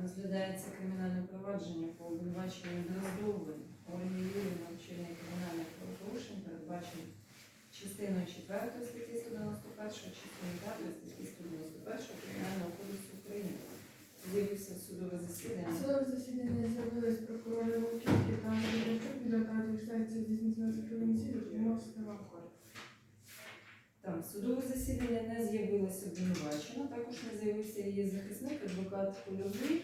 Розглядається кримінальне провадження по обвинуваченню Дроздової Ольги Юріївни вчинення кримінальних правопорушень, передбачених частиною 4 статті 191, частиною 5 статті 191 Кримінального кодексу України. З'явився судове засідання. Судове засідання з'явились прокурори Луківки та Андрійчук від адвокатів станції здійснювати комісії допомоги система кор. Так, судове засідання не з'явилося обвинувачена, також не з'явився її захисник, адвокат Польовий.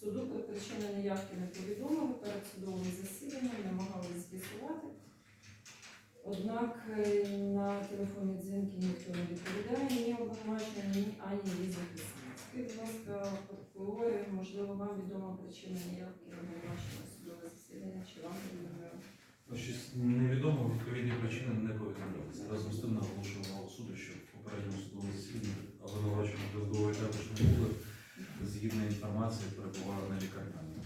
Суду про причини неявки не повідомили, перед судовим засіданням намагалися з'ясувати. Однак е, на телефонні дзвінки ніхто не відповідає, ні обвинувачення, ні ані її захисник. Будь ласка, прокурори, можливо, вам відома причина неявки обвинувачення судове засідання, чи вам повідомляють? Ну, невідомо, відповідні причини не повідомлялися. Разом з тим наголошуємо мало суду, що в попередньому судовому засіданні обвинувачення Дроздової також не були. Згідно інформації, перебували на лікарняному.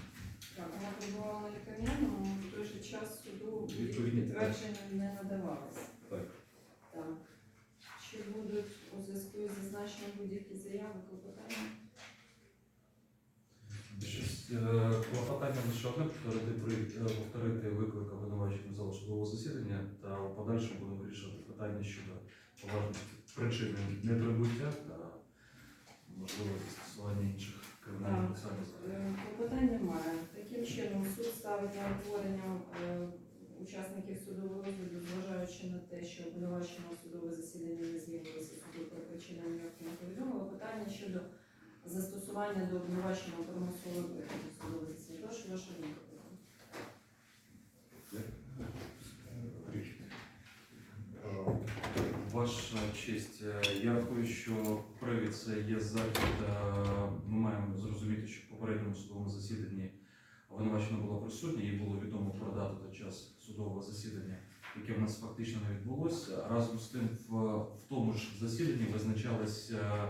Так, вона перебувала на лікарняному, в той же час суду Відповідні підтвердження не надавалося. Так. Так. Чи будуть у зв'язку із зазначенням будь-які заяви, клопотання? Щось е, клопотання лише одне повторити, при- е, повторити виклик обвинувачення залу судового засідання та у подальшому будемо вирішувати питання щодо поважності причини неприбуття та можливо застосування інших заходів. Е, немає. Таким чином суд ставить на обговорення е, учасників судового розгляду, зважаючи на те, що обвинувачено судове засідання не з'явилося суду про причини ніякі не повідомило. Питання щодо застосування до обвинуваченого промислового судового засідання. Прошу ваша думка. Ваша честь, е, я рахую, що привід це є захід. е, Ми маємо зрозуміти, що в попередньому судовому засіданні обвинувачена була присутня, їй було відомо про дату та час судового засідання, яке в нас фактично не відбулося. Разом з тим, в, в тому ж засіданні визначалась е,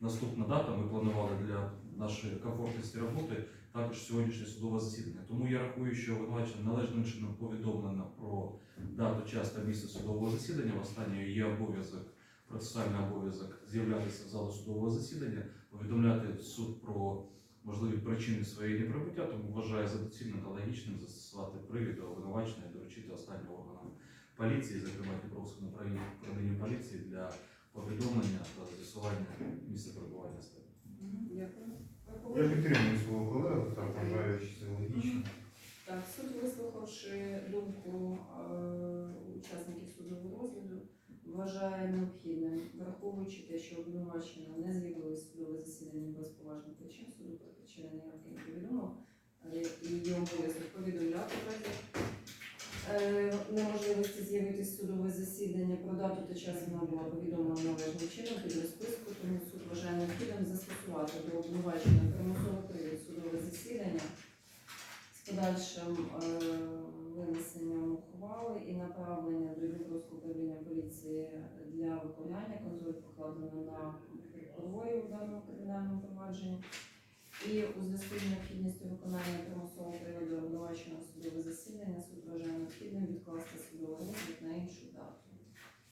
наступна дата. Ми планували для нашої комфортності роботи також сьогоднішнє судове засідання. Тому я рахую, що обвинувачена належним чином повідомлена про дату, час та місце судового засідання. В останньої є обов'язок, процесуальний обов'язок з'являтися в залу судового засідання, повідомляти суд про можливі причини своєї неприбуття, тому вважаю за доцільним та логічним застосувати привід до обвинувачення і доручити останнім органам поліції, зокрема Дніпровському управлінню управлінню поліції для повідомлення та з'ясування місця перебування статті. Дякую. Я підтримую свого колегу, так вважаю, що це логічно. Так, суд, вислухавши думку е, учасників судового розгляду, вважає необхідним, те, що обвинувачена не з'явилось судове засідання без поважних причин, суду про причини ніяких не повідомив, і є обов'язок повідомляти е, неможливості з'явитись судове засідання про дату та час вона була повідомлена належним чином під розписку, тому суд вважає необхідним застосувати до обвинувачення примусовий привід судове засідання з подальшим е, винесенням ухвали і направлення до Дніпровського управління поліції для виконання контролю покладено на прокурорів у даному кримінальному провадженні. І у зв'язку з необхідністю виконання примусового приводу обвинуваченого судове засідання суд вважає необхідним відкласти судовий розгляд на іншу дату.